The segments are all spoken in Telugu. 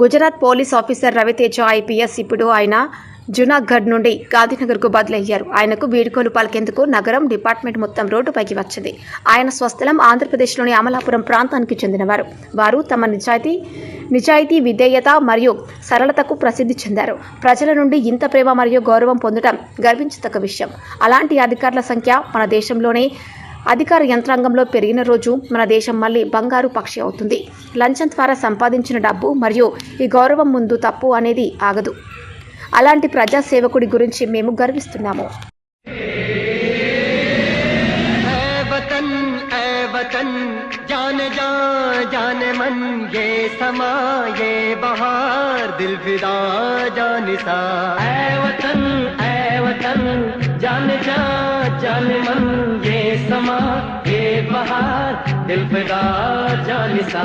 Gujarat police officer Ravi Teja IPS ఇప్పుడు ఆయన జునాగఢ్ నుండి గాంధీనగర్కు బదిలయ్యారు. ఆయనకు వీడుకోలు పలికేందుకు నగరం డిపార్ట్మెంట్ మొత్తం రోడ్డుపైకి వచ్చింది. ఆయన స్వస్థలం ఆంధ్రప్రదేశ్లోని అమలాపురం ప్రాంతానికి చెందినవారు. వారు తమ నిజాయితీ నిజాయితీ విధేయత మరియు సరళతకు ప్రసిద్ధి చెందారు. ప్రజల నుండి ఇంత ప్రేమ మరియు గౌరవం పొందడం గర్వించదగ్గ విషయం. అలాంటి అధికారుల సంఖ్య మన దేశంలోనే అధికార యంత్రాంగంలో పెరిగిన రోజు మన దేశం మళ్ళీ బంగారు పక్షి అవుతుంది లంచం ద్వారా సంపాదించిన డబ్బు మరియు ఈ గౌరవం ముందు తప్పు అనేది ఆగదు అలాంటి ప్రజా సేవకుడి గురించి మేము గర్విస్తున్నాము ऐ वतन ऐ वतन जान जा जान मन ये बहार, दिल फिदा जानिसा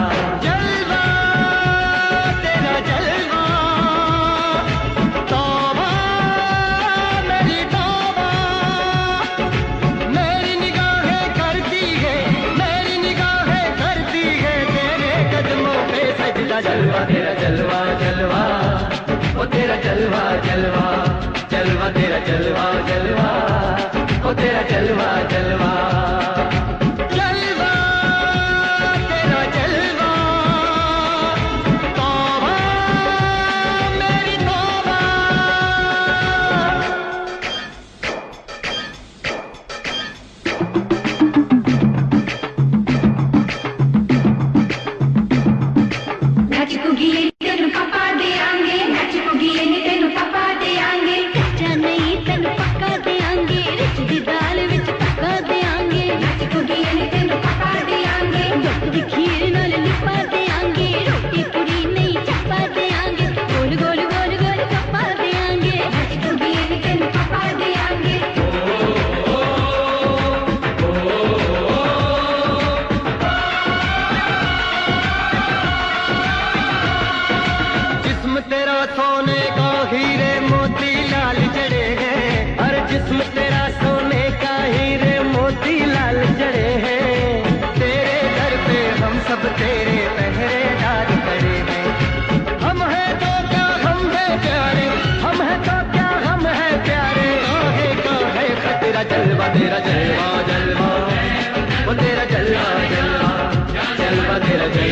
मेरी है करती तेरे कदमों पे सजदा जलवा, ओ तेरा जलवा जलवा जलवा, तेरा जलवा जलवा, ओ तेरा जलवा जलवा। ಗಿಲೆ तेरा जलवा जलवा वो तेरा जलवा जलवा जलवा तेरा जलवा।